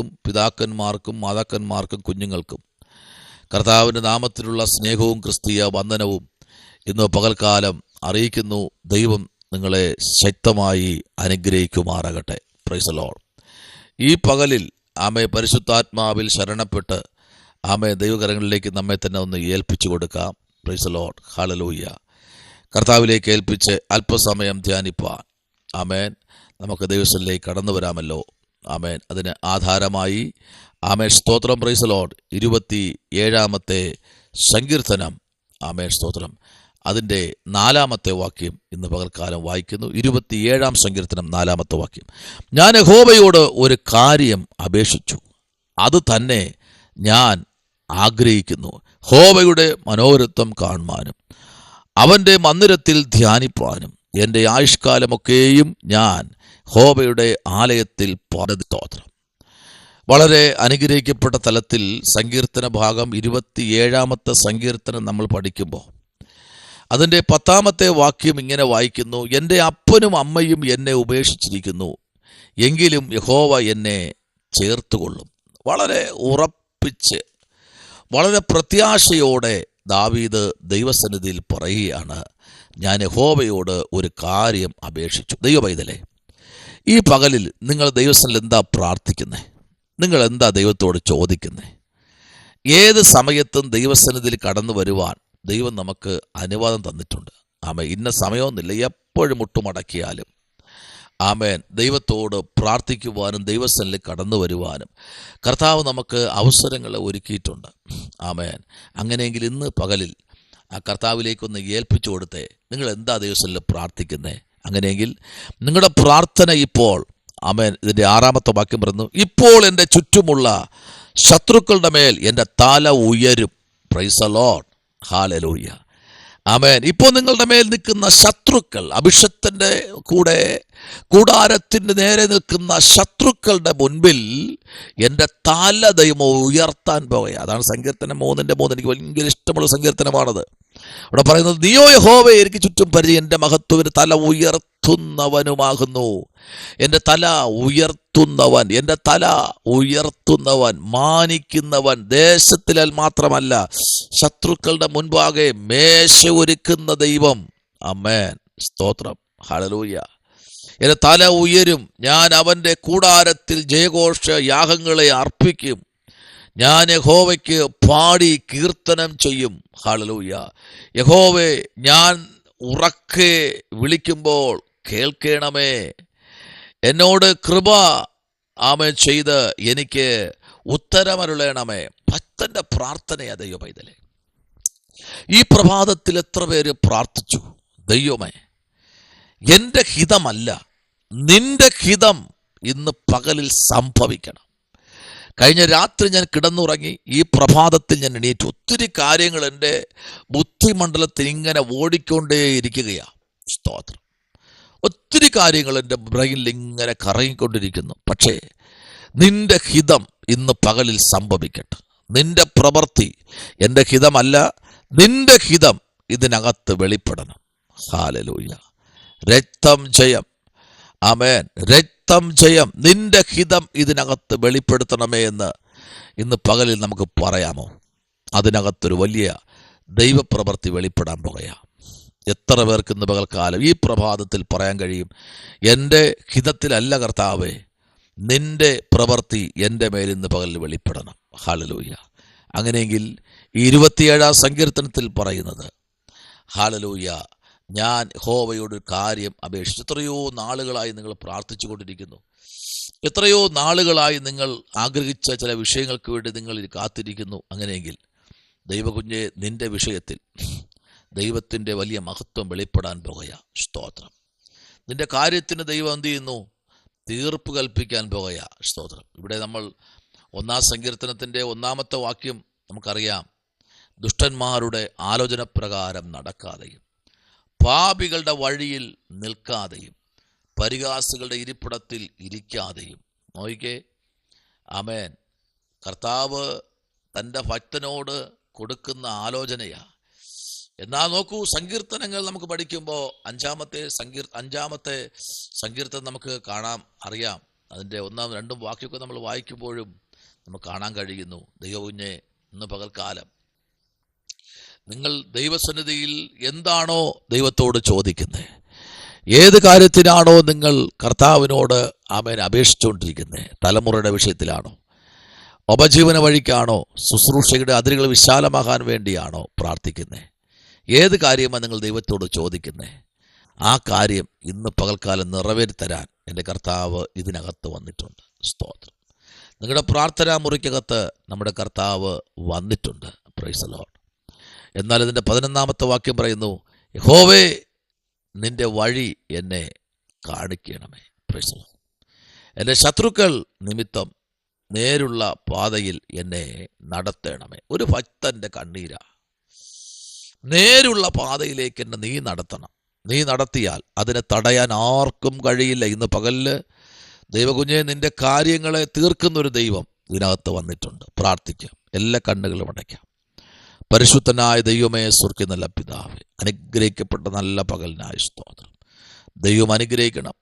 പിതാക്കന്മാർക്കും പിതാക്കന്മാർക്കും മാതാക്കന്മാർക്കും കുഞ്ഞുങ്ങൾക്കും. കർത്താവിന്റെ നാമത്തിലുള്ള സ്നേഹവും ക്രിസ്തീയ വന്ദനവും ഇന്ന് പകൽക്കാലം അറിയിക്കുന്നു. ദൈവം നിങ്ങളെ ശക്തമായി അനുഗ്രഹിക്കുമാറാകട്ടെ. പ്രൈസലോൾ ഈ പകലിൽ ആമെ പരിശുദ്ധാത്മാവിൽ ശരണപ്പെട്ട് ആമെ ദൈവകരങ്ങളിലേക്ക് നമ്മെ തന്നെ ഒന്ന് ഏൽപ്പിച്ചു കൊടുക്കാം. പ്രൈസലോൾ ഹാലലൂയ്യ കർത്താവിലേക്ക് ഏൽപ്പിച്ച് അല്പസമയം ധ്യാനിപ്പാൻ. ആമേൻ. നമുക്ക് ദൈവസ്ഥലിലേക്ക് കടന്നു വരാമല്ലോ. ആമേൻ. അതിന് ആധാരമായി ആമേ സ്തോത്രം. പ്രൈസ് ലോഡ് ഇരുപത്തി ഏഴാമത്തെ സങ്കീർത്തനം. ആമേ സ്തോത്രം. അതിന്റെ നാലാമത്തെ വാക്യം ഇന്ന് പകൽക്കാലം വായിക്കുന്നു. ഇരുപത്തിയേഴാം സങ്കീർത്തനം നാലാമത്തെ വാക്യം. ഞാൻ യഹോബയോട് ഒരു കാര്യം അപേക്ഷിച്ചു. അത് തന്നെ ഞാൻ ആഗ്രഹിക്കുന്നു. ഹോബയുടെ മനോരത്വം കാണുവാനും അവന്റെ മന്ദിരത്തിൽ ധ്യാനിപ്പാനും എന്റെ ആയുഷ്കാലമൊക്കെയും ഞാൻ ഹോബയുടെ ആലയത്തിൽ പാദത്തോത്രം വളരെ അനുഗ്രഹിക്കപ്പെട്ട തലത്തിൽ സങ്കീർത്തന ഭാഗം ഇരുപത്തിയേഴാമത്തെ സങ്കീർത്തനം നമ്മൾ പഠിക്കുമ്പോൾ അതിന്റെ പത്താമത്തെ വാക്യം ഇങ്ങനെ വായിക്കുന്നു എന്റെ അപ്പനും അമ്മയും എന്നെ ഉപേക്ഷിച്ചിരിക്കുന്നു എങ്കിലും യഹോവ എന്നെ ചേർത്തുകൊള്ളും. വളരെ ഉറപ്പിച്ച് വളരെ പ്രത്യാശയോടെ ദാവീദ് ദൈവസന്നിധിയിൽ പറയുകയാണ് ഞാൻ യഹോവയോട് ഒരു കാര്യം അപേക്ഷിച്ചു. ദൈവപൈതലേ ഈ പകലിൽ നിങ്ങൾ ദൈവസ്ഥനിൽ എന്താ പ്രാർത്ഥിക്കുന്നത് നിങ്ങൾ എന്താ ദൈവത്തോട് ചോദിക്കുന്നത് ഏത് സമയത്തും ദൈവസന്നിധിയിൽ കടന്നു വരുവാൻ ദൈവം നമുക്ക് അനുവാദം തന്നിട്ടുണ്ട്. ആമ ഇന്ന സമയമൊന്നുമില്ല. എപ്പോഴും മുട്ടുമടക്കിയാലും ആമേൻ. ദൈവത്തോട് പ്രാർത്ഥിക്കുവാനും ദൈവസനിൽ കടന്നു വരുവാനും കർത്താവ് നമുക്ക് അവസരങ്ങൾ ഒരുക്കിയിട്ടുണ്ട്. ആമേൻ. അങ്ങനെയെങ്കിൽ ഇന്ന് പകലിൽ ആ കർത്താവിലേക്കൊന്ന് ഏൽപ്പിച്ചു കൊടുത്തേ. നിങ്ങൾ എന്താ ദൈവസനിൽ പ്രാർത്ഥിക്കുന്നേ? അങ്ങനെയെങ്കിൽ നിങ്ങളുടെ പ്രാർത്ഥന ഇപ്പോൾ ആമേൻ ഇതിന്റെ ആറാമത്തെ വാക്യം പറയുന്നു ഇപ്പോൾ എന്റെ ചുറ്റുമുള്ള ശത്രുക്കളുടെ മേൽ എന്റെ തല ഉയരും. പ്രൈസ് പ്രൈസലോൺ ഹാലലൂയ ആമേൻ. ഇപ്പോൾ നിങ്ങളുടെ മേൽ നിൽക്കുന്ന ശത്രുക്കൾ അഭിഷത്തിന്റെ കൂടെ കൂടാരത്തിന്റെ നേരെ നിൽക്കുന്ന ശത്രുക്കളുടെ മുൻപിൽ എന്റെ തല ദൈവം ഉയർത്താൻ പോകുക അതാണ് സങ്കീർത്തനം മൂന്നിന്റെ മൂന്ന്. എനിക്ക് ഭയങ്കര ഇഷ്ടമുള്ള സങ്കീർത്തനമാണത്. അവിടെ പറയുന്നത് നീയോ യഹോവേ എനിക്ക് ചുറ്റും പരിചയം. എന്റെ മഹത്വവിന് തല ഉയർത്തുന്നവനുമാകുന്നു. എന്റെ തല ഉയർത്തുന്നവൻ എന്റെ തല ഉയർത്തുന്നവൻ മാനിക്കുന്നവൻ ദേശത്തിലാൽ മാത്രമല്ല ശത്രുക്കളുടെ മുൻപാകെ മേശ ഒരുക്കുന്ന ദൈവം. അമ്മേൻ സ്തോത്രം. ഹളലൂയ എന്റെ തല ഉയരും. ഞാൻ അവന്റെ കൂടാരത്തിൽ ജയഘോഷ യാഗങ്ങളെ അർപ്പിക്കും. ഞാൻ യഹോവയ്ക്ക് പാടി കീർത്തനം ചെയ്യും. ഹാളലൂയ യഹോവെ ഞാൻ ഉറക്കെ വിളിക്കുമ്പോൾ കേൾക്കണമേ. എന്നോട് കൃപ ആമ ചെയ്ത് എനിക്ക് ഉത്തരമരുളേണമേ. ഭക്തന്റെ പ്രാർത്ഥനയാ ദൈവ പൈതലെ. ഈ പ്രഭാതത്തിൽ എത്ര പേര് പ്രാർത്ഥിച്ചു? ദൈവമേ എന്റെ ഹിതമല്ല നിന്റെ ഹിതം ഇന്ന് പകലിൽ സംഭവിക്കണം. കഴിഞ്ഞ രാത്രി ഞാൻ കിടന്നുറങ്ങി. ഈ പ്രഭാതത്തിൽ ഞാൻ എണീറ്റു. ഒത്തിരി കാര്യങ്ങൾ എന്റെ ബുദ്ധിമണ്ഡലത്തിൽ ഇങ്ങനെ ഓടിക്കൊണ്ടേയിരിക്കുകയാണ് സ്തോത്രം. ഒത്തിരി കാര്യങ്ങൾ എന്റെ ബ്രെയിനിൽ ഇങ്ങനെ കറങ്ങിക്കൊണ്ടിരിക്കുന്നു. പക്ഷേ നിന്റെ ഹിതം ഇന്ന് പകലിൽ സംഭവിക്കട്ടെ. നിന്റെ പ്രവൃത്തി എന്റെ ഹിതമല്ല. നിന്റെ ഹിതം ഇതിനകത്ത് വെളിപ്പെടണം. ഹാലലൂയ. രക്തം ജയം. ആമേൻ. രക്തം ജയം നിന്റെ ഹിതം ഇതിനകത്ത് വെളിപ്പെടുത്തണമേ എന്ന് ഇന്ന് പകലിൽ നമുക്ക് പറയാമോ? അതിനകത്തൊരു വലിയ ദൈവപ്രവൃത്തി വെളിപ്പെടാൻ പോകുകയാണ് എത്ര പേർക്ക് ഇന്ന് പകൽക്കാലം ഈ പ്രഭാതത്തിൽ പറയാൻ കഴിയും? എന്റെ ഹിതത്തിലല്ല കർത്താവേ നിന്റെ പ്രവൃത്തി എന്റെ മേലിന്ന് പകലിൽ വെളിപ്പെടണം. ഹാലലൂയ്യ അങ്ങനെയെങ്കിൽ ഇരുപത്തിയേഴാം സങ്കീർത്തനത്തിൽ പറയുന്നത് ഹാലലൂയ ഞാൻ ഹോവയോട് ഒരു കാര്യം അപേക്ഷിച്ചു. എത്രയോ നാളുകളായി നിങ്ങൾ പ്രാർത്ഥിച്ചു കൊണ്ടിരിക്കുന്നു. എത്രയോ നാളുകളായി നിങ്ങൾ ആഗ്രഹിച്ച ചില വിഷയങ്ങൾക്ക് വേണ്ടി നിങ്ങൾ കാത്തിരിക്കുന്നു. അങ്ങനെയെങ്കിൽ ദൈവകുഞ്ഞെ നിന്റെ വിഷയത്തിൽ ദൈവത്തിന്റെ വലിയ മഹത്വം വെളിപ്പെടാൻ പോകുക. സ്തോത്രം. നിന്റെ കാര്യത്തിന് ദൈവം എന്ത് ചെയ്യുന്നു? തീർപ്പ് കൽപ്പിക്കാൻ പോകുക. സ്തോത്രം. ഇവിടെ നമ്മൾ ഒന്നാം സങ്കീർത്തനത്തിന്റെ ഒന്നാമത്തെ വാക്യം നമുക്കറിയാം. ദുഷ്ടന്മാരുടെ ആലോചന പ്രകാരം നടക്കാതെയും. പാപികളുടെ വഴിയിൽ നിൽക്കാതെയും പരിഹാസികളുടെ ഇരിപ്പിടത്തിൽ ഇരിക്കാതെയും. നോയിക്കേ. അമേൻ കർത്താവ് തന്റെ ഭക്തനോട് കൊടുക്കുന്ന ആലോചനയാ. എന്നാൽ നോക്കൂ സങ്കീർത്തനങ്ങൾ നമുക്ക് പഠിക്കുമ്പോൾ അഞ്ചാമത്തെ സങ്കീർ അഞ്ചാമത്തെ സങ്കീർത്തനം നമുക്ക് കാണാം അറിയാം. അതിന്റെ ഒന്നാം രണ്ടും വാക്യമൊക്കെ നമ്മൾ വായിക്കുമ്പോഴും നമുക്ക് കാണാൻ കഴിയുന്നു. ദൈവകുഞ്ഞെ ഇന്ന് പകൽക്കാലം നിങ്ങൾ ദൈവസന്നിധിയിൽ എന്താണോ ദൈവത്തോട് ചോദിക്കുന്നത് ഏത് കാര്യത്തിനാണോ നിങ്ങൾ കർത്താവിനോട് ആമേൻ അപേക്ഷിച്ചുകൊണ്ടിരിക്കുന്നത് തലമുറയുടെ വിഷയത്തിലാണോ ഉപജീവന വഴിക്കാണോ ശുശ്രൂഷയുടെ അതിരുകൾ വിശാലമാകാൻ വേണ്ടിയാണോ പ്രാർത്ഥിക്കുന്നത് ഏത് കാര്യമാണ് നിങ്ങൾ ദൈവത്തോട് ചോദിക്കുന്നത് ആ കാര്യം ഇന്ന് പകൽക്കാലം നിറവേറ്റിത്തരാൻ എന്റെ കർത്താവ് ഇതിനകത്ത് വന്നിട്ടുണ്ട്. സ്തോത്രം. നിങ്ങളുടെ പ്രാർത്ഥനാ മുറിക്കകത്ത് നമ്മുടെ കർത്താവ് വന്നിട്ടുണ്ട്. പ്രൈസ് ലോഡ് എന്നാൽ ഇതിന്റെ പതിനൊന്നാമത്തെ വാക്യം പറയുന്നു ഹോവേ നിന്റെ വഴി എന്നെ കാണിക്കണമേ. പ്രശ്നം എന്റെ ശത്രുക്കൾ നിമിത്തം നേരുള്ള പാതയിൽ എന്നെ നടത്തണമേ. ഒരു ഭക്തന്റെ കണ്ണീരാ. നേരുള്ള പാതയിലേക്ക് എന്നെ നീ നടത്തണം. നീ നടത്തിയാൽ അതിനെ തടയാൻ ആർക്കും കഴിയില്ല. ഇന്ന് പകലിൽ ദൈവകുഞ്ഞെ നിന്റെ കാര്യങ്ങളെ തീർക്കുന്നൊരു ദൈവം ഇതിനകത്ത് വന്നിട്ടുണ്ട്. പ്രാർത്ഥിക്കാം. എല്ലാ കണ്ണുകളും അടയ്ക്കാം. പരിശുദ്ധനായ ദൈവമേ സ്വർക്കി നല്ല പിതാവ് അനുഗ്രഹിക്കപ്പെട്ട നല്ല പകലിനായ സ്തോത്രം. ദൈവം അനുഗ്രഹിക്കണം.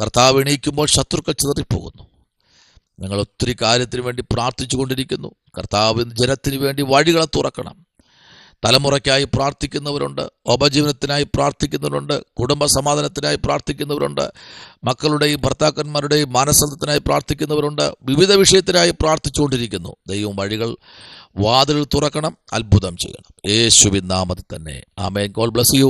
കർത്താവ് എണീക്കുമ്പോൾ ശത്രുക്കൾ ചിതറിപ്പോകുന്നു. ഞങ്ങൾ ഒത്തിരി കാര്യത്തിന് വേണ്ടി പ്രാർത്ഥിച്ചു കൊണ്ടിരിക്കുന്നു കർത്താവ് ജനത്തിന് വേണ്ടി വഴികളെ തുറക്കണം. തലമുറയ്ക്കായി പ്രാർത്ഥിക്കുന്നവരുണ്ട് ഉപജീവനത്തിനായി പ്രാർത്ഥിക്കുന്നവരുണ്ട് കുടുംബ സമാധാനത്തിനായി പ്രാർത്ഥിക്കുന്നവരുണ്ട് മക്കളുടെയും ഭർത്താക്കന്മാരുടെയും മാനസത്തിനായി പ്രാർത്ഥിക്കുന്നവരുണ്ട് വിവിധ വിഷയത്തിനായി പ്രാർത്ഥിച്ചുകൊണ്ടിരിക്കുന്നു. ദൈവം വഴികൾ വാതിൽ തുറക്കണം അത്ഭുതം ചെയ്യണം. യേശുവിൻ നാമത്തിൽ തന്നെ. ആമേൻ. Goal bless you